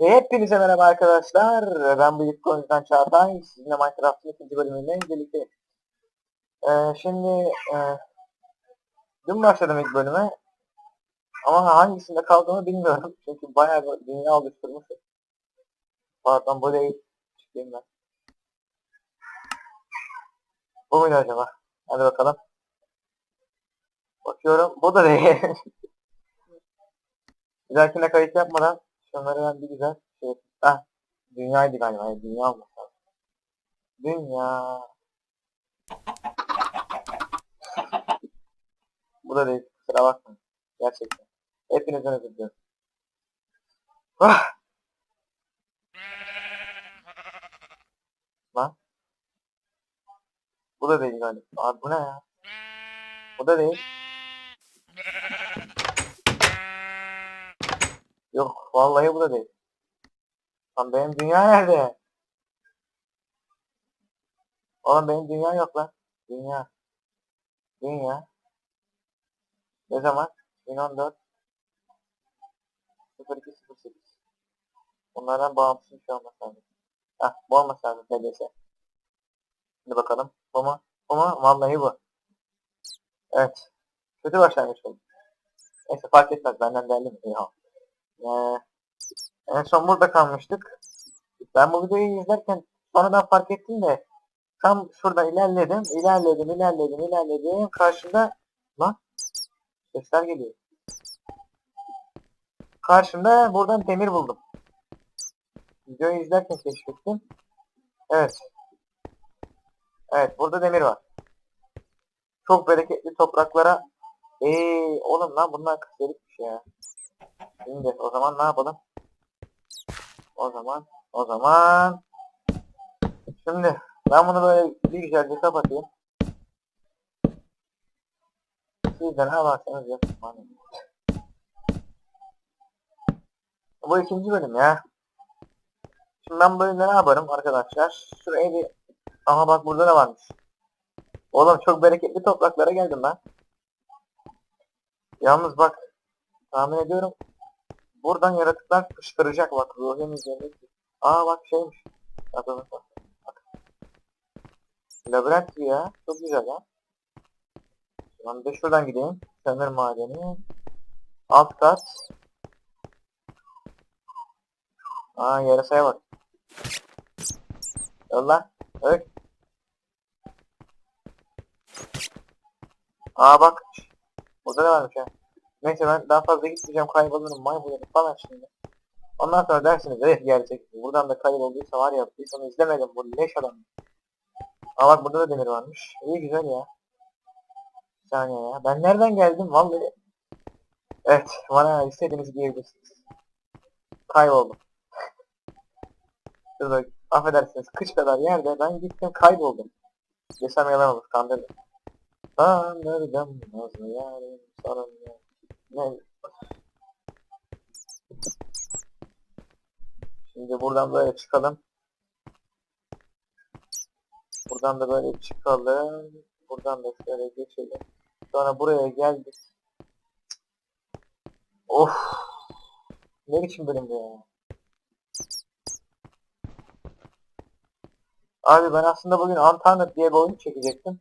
Hepinize merhaba arkadaşlar. Ben bu konudan Çağatay. Sizinle Minecraft'ın ikinci bölümünde birlikte. Ee, şimdi e, dün başladım ilk bölüme. Ama hangisinde kaldığımı bilmiyorum. Çünkü bayağı bir dünya oluşturmuşum. Pardon bu değil. Çıkayım ben. Bu muydu acaba? Hadi bakalım. Bakıyorum. Bu da değil. bir dahakine kayıt yapmadan şunları ben bir güzel şey Ah, dünyaydı galiba. Yani dünya olması. Dünya. Bu da değil. Kusura bakmayın. Gerçekten. Hepinizden özür diliyorum. Ah! Lan. Bu da değil galiba. Abi bu ne ya? Bu da değil. Yok vallahi bu da değil. Lan benim dünya nerede? Oğlum benim dünya yok lan. Dünya. Dünya. Ne zaman? 2014 0208 Bunlardan bağımsız bir şey olması lazım. Heh bu olması lazım TDS. Şimdi bakalım. Bu mu? Bu mu? Vallahi bu. Evet. Kötü başlangıç oldu. Neyse fark etmez. Benden değerli mi? Ya. Ee, en son burada kalmıştık. Ben bu videoyu izlerken sonradan fark ettim de tam şurada ilerledim, ilerledim, ilerledim, ilerledim. Karşımda lan sesler geliyor. Karşımda buradan demir buldum. Videoyu izlerken keşfettim. Evet. Evet burada demir var. Çok bereketli topraklara Eee oğlum lan bunlar kısalıkmış ya. Şimdi o zaman ne yapalım? O zaman o zaman şimdi ben bunu böyle bir güzelce kapatayım. Siz de ne yaparsanız yapın. bana. Bu ikinci bölüm ya. Şimdi ben bölümde ne yaparım arkadaşlar? Şuraya bir... Aha bak burada ne varmış. Oğlum çok bereketli topraklara geldim ben. Yalnız bak tahmin ediyorum buradan yaratıklar fışkıracak bak ruhun üzerindeki. Aa bak şeymiş. Adını bak. Labirent ya. Çok güzel ya. Ben de şuradan gideyim. Kömür madeni. Alt kat. Aa yarasaya bak. Yolla. Evet. Aa bak. Burada ne varmış ya? Neyse ben daha fazla gitmeyeceğim kaybolurum maybolurum falan şimdi. Ondan sonra dersiniz evet gerçek. Buradan da kaybolduysa var ya bir sonu izlemedim bu leş adam. Aa bak burada da demir varmış. İyi güzel ya. Bir saniye ya. Ben nereden geldim vallahi. Evet bana istediğinizi giyebilirsiniz. Kayboldum. Şurada affedersiniz kış kadar yerde ben gittim kayboldum. Desem yalan olur kandırdım. Kandırdım nazlı yarim sorun ya. Şimdi buradan böyle çıkalım. Buradan da böyle çıkalım. Buradan da şöyle geçelim. Sonra buraya geldik. Of. Ne biçim bölüm bu ya? Abi ben aslında bugün Untamed diye bir oyun çekecektim.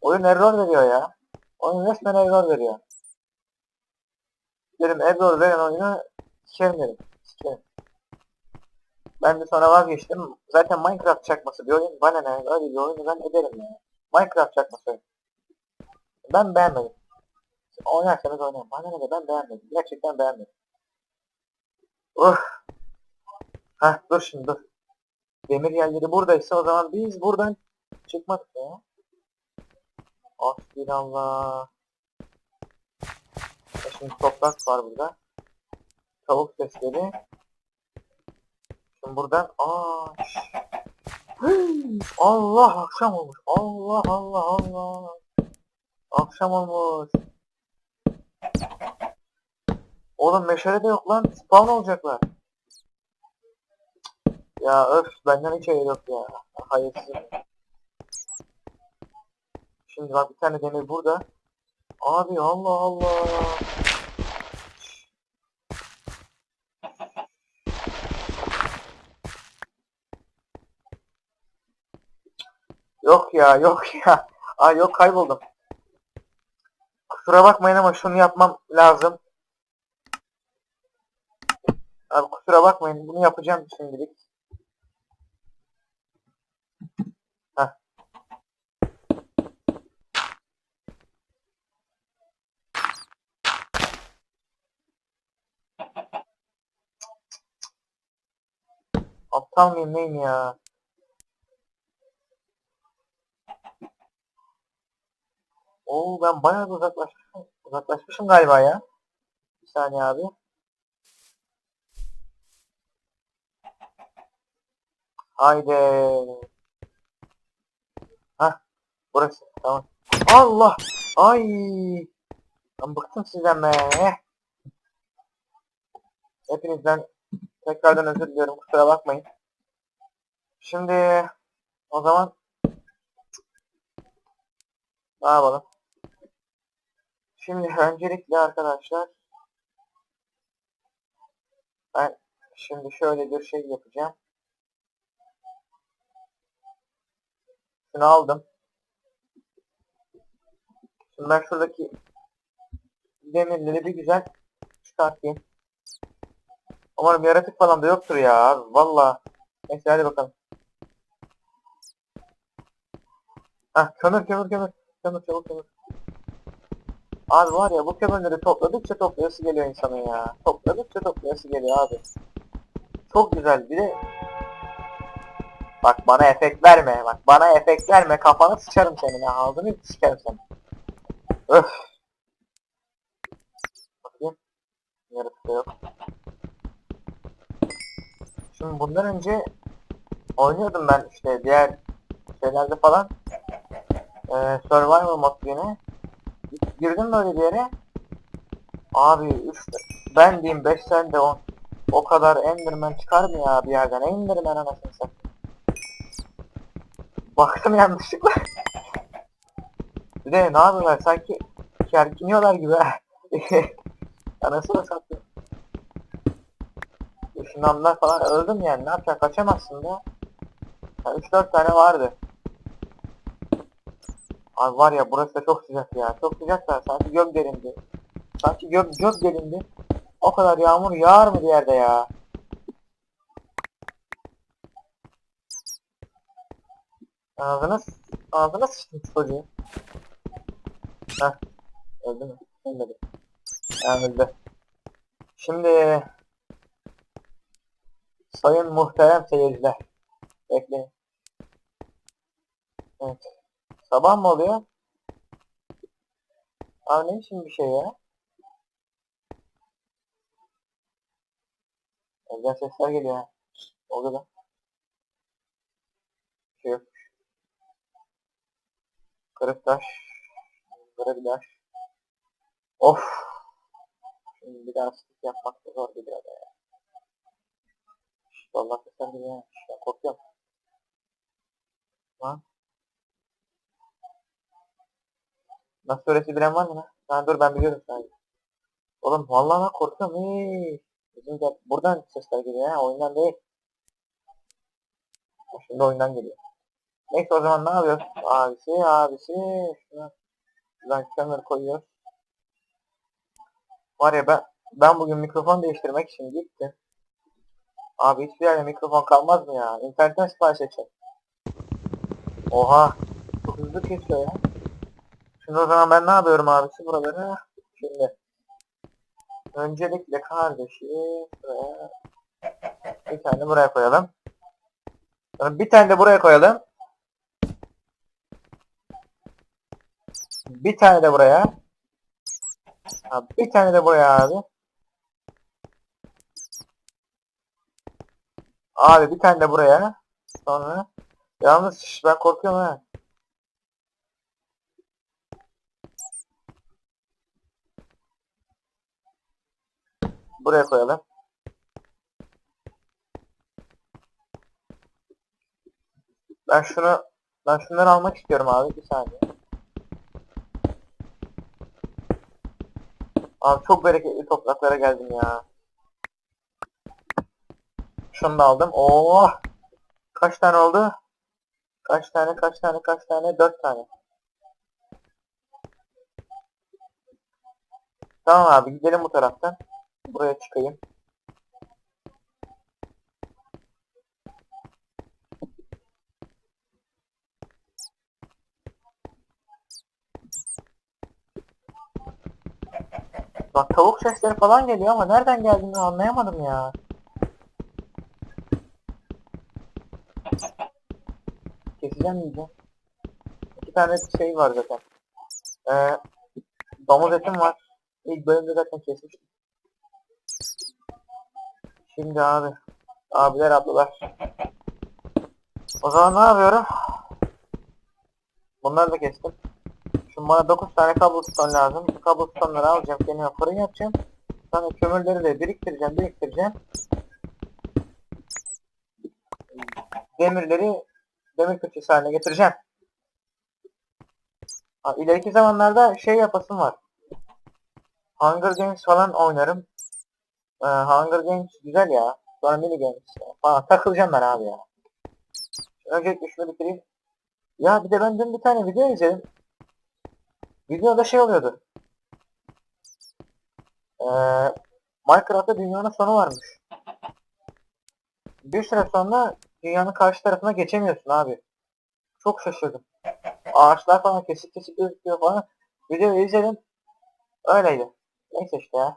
Oyun error veriyor ya. Oyun resmen error veriyor. Dedim error veren oyunu sikerim dedim. Sikerim. Ben de sonra vazgeçtim. Zaten Minecraft çakması bir oyun. Bana ne? Öyle bir oyunu ben ederim ya. Minecraft çakması. Ben beğenmedim. Oynarsanız oynayın. Bana ne de ben beğenmedim. Gerçekten beğenmedim. Uh. Heh dur şimdi dur. Demir yerleri buradaysa o zaman biz buradan çıkmadık ya. Hasbinallah. Şimdi toprak var burada. Tavuk sesleri. Şimdi buradan aa. Allah akşam olmuş. Allah Allah Allah. Akşam olmuş. Oğlum meşale de yok lan. Spawn olacaklar. Ya öf benden hiç hayır yok ya. Hayırsızım. Şimdi bak bir tane demir burada. Abi Allah Allah. Yok ya yok ya. Ay yok kayboldum. Kusura bakmayın ama şunu yapmam lazım. Abi kusura bakmayın bunu yapacağım şimdilik. Heh. Aptal mıyım neyim ya? Oo ben bayağı uzaklaşmışım. Uzaklaşmışım galiba ya. Bir saniye abi. Haydi. Hah. Burası. Tamam. Allah. Ay. Ben bıktım sizden be. Hepinizden tekrardan özür diliyorum. Kusura bakmayın. Şimdi o zaman ne yapalım? Şimdi öncelikle arkadaşlar ben şimdi şöyle bir şey yapacağım. Şunu aldım. Şimdi ben şuradaki demirleri bir güzel çıkartayım. Umarım yaratık falan da yoktur ya abi. Valla. Neyse hadi bakalım. Hah kömür kömür kömür. Kömür çabuk kömür. Abi var ya bu kömürleri topladıkça toplayası geliyor insanın ya. Topladıkça toplayası geliyor abi. Çok güzel bir de Bak bana efekt verme. Bak bana efekt verme. Kafanı sıçarım senin ha. Ağzını sıçarım seni. Öf. Bakayım. Da yok. Şimdi bundan önce oynuyordum ben işte diğer şeylerde falan. Ee, Survival mod yine. Girdim böyle bir yere. Abi 3 ben diyeyim 5 sen de 10. O kadar Enderman çıkar mı ya bir yerden? Enderman anasını satayım. Baktım yanlışlıkla. bir de ne yapıyorlar sanki kerkiniyorlar gibi. Anasını satayım. Işınlandılar falan öldüm yani ne yapacak kaçamazsın da. 3-4 tane vardı. Abi var ya burası da çok sıcak ya. Çok sıcak da sanki gök delindi. Sanki gök, gök delindi. O kadar yağmur yağar mı bir yerde ya? Ağzına, ağzına sıçtım çocuğu. Heh. Öldü mü? Ölmedi. Ha, öldü. Şimdi sayın muhterem seyirciler. Bekleyin. Evet. Sabah mı oluyor? Abi ne biçim bir şey ya? Evden sesler geliyor. Oldu da. Bir şey yok. Kırık taş. Kırık taş. Of. Şimdi bir daha sıkıntı yapmak da zor geliyor da ya. Vallahi sesler geliyor Ben korkuyorum. Lan. Nasıl öğreti bilen var mı lan? Ha dur ben biliyorum sadece. Oğlum vallahi ben korkuyorum. Hey. Bizim de buradan sesler geliyor ha. Oyundan değil. Şimdi oyundan geliyor. Neyse o zaman ne yapıyoruz? Abisi abisi. Şuna şuradan kömür koyuyor. Var ya ben ben bugün mikrofon değiştirmek için gittim. Abi hiçbir yerde mikrofon kalmaz mı ya? İnternetten sipariş edeceğim. Oha. Çok hızlı kesiyor ya. Şimdi o zaman ben ne yapıyorum abisi buraları? Şimdi. Öncelikle kardeşi buraya bir tane buraya koyalım. Bir tane de buraya koyalım. Bir tane de buraya. Bir tane de buraya abi. Abi bir tane de buraya. Sonra. Yalnız şş, ben korkuyorum ha. Buraya koyalım. Ben şunu ben şunları almak istiyorum abi bir saniye. Abi çok bereketli topraklara geldim ya. Şunu da aldım. Oo! Kaç tane oldu? Kaç tane kaç tane kaç tane? Dört tane. Tamam abi gidelim bu taraftan. Buraya çıkayım. Bak tavuk sesleri falan geliyor ama nereden geldiğini anlayamadım ya. Keseceğim yiyeceğim. İki tane şey var zaten. Ee, domuz etim var. İlk bölümde zaten kesmiştim. Şimdi abi. Abiler ablalar. O zaman ne yapıyorum? Bunları da kestim. Şimdi bana 9 tane cobblestone lazım. Bu cobblestone'ları alacağım. Kendime fırın yapacağım. Sonra kömürleri de biriktireceğim, biriktireceğim. Demirleri demir köşesi haline getireceğim. Ha, ileriki zamanlarda şey yapasım var. Hunger Games falan oynarım. Ee, Hunger Games güzel ya. Sonra mini games falan takılacağım ben abi ya. Öncelikle şunu bitireyim. Ya bir de ben dün bir tane video izledim. Videoda şey oluyordu. Ee, Minecraft'ta dünyanın sonu varmış. Bir süre sonra dünyanın karşı tarafına geçemiyorsun abi. Çok şaşırdım. Ağaçlar falan kesik kesik gözüküyor falan. Videoyu izledim. Öyleydi. Neyse işte ya.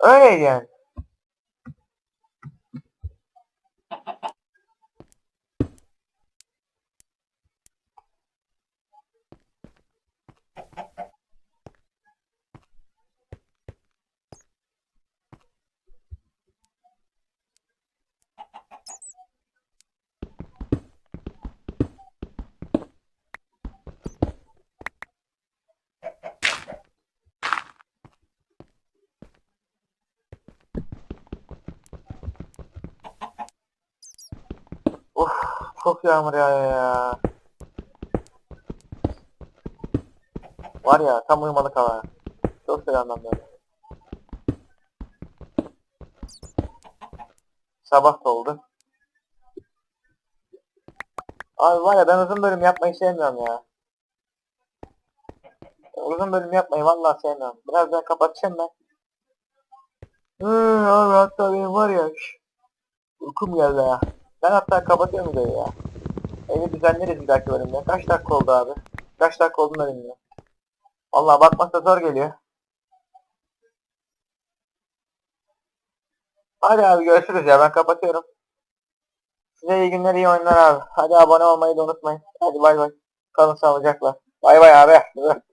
Öyleydi yani. Of çok yağmur yağıyor ya. Var ya tam uyumalık hava. Çok selamdan böyle. Sabah oldu. Abi var ya ben uzun bölüm yapmayı sevmiyorum ya. Uzun bölüm yapmayı vallahi sevmiyorum. Birazdan kapatacağım ben. Hı, abi hatta benim var ya. Uykum geldi ya. Ben hatta kapatıyorum videoyu ya. Evi düzenleriz bir dahaki bölümde. Kaç dakika oldu abi? Kaç dakika olduğunu da bilmiyorum. Vallahi bakmak da zor geliyor. Hadi abi görüşürüz ya ben kapatıyorum. Size iyi günler iyi oyunlar abi. Hadi abone olmayı da unutmayın. Hadi bay bay. Kalın sağlıcakla. Bay bay abi.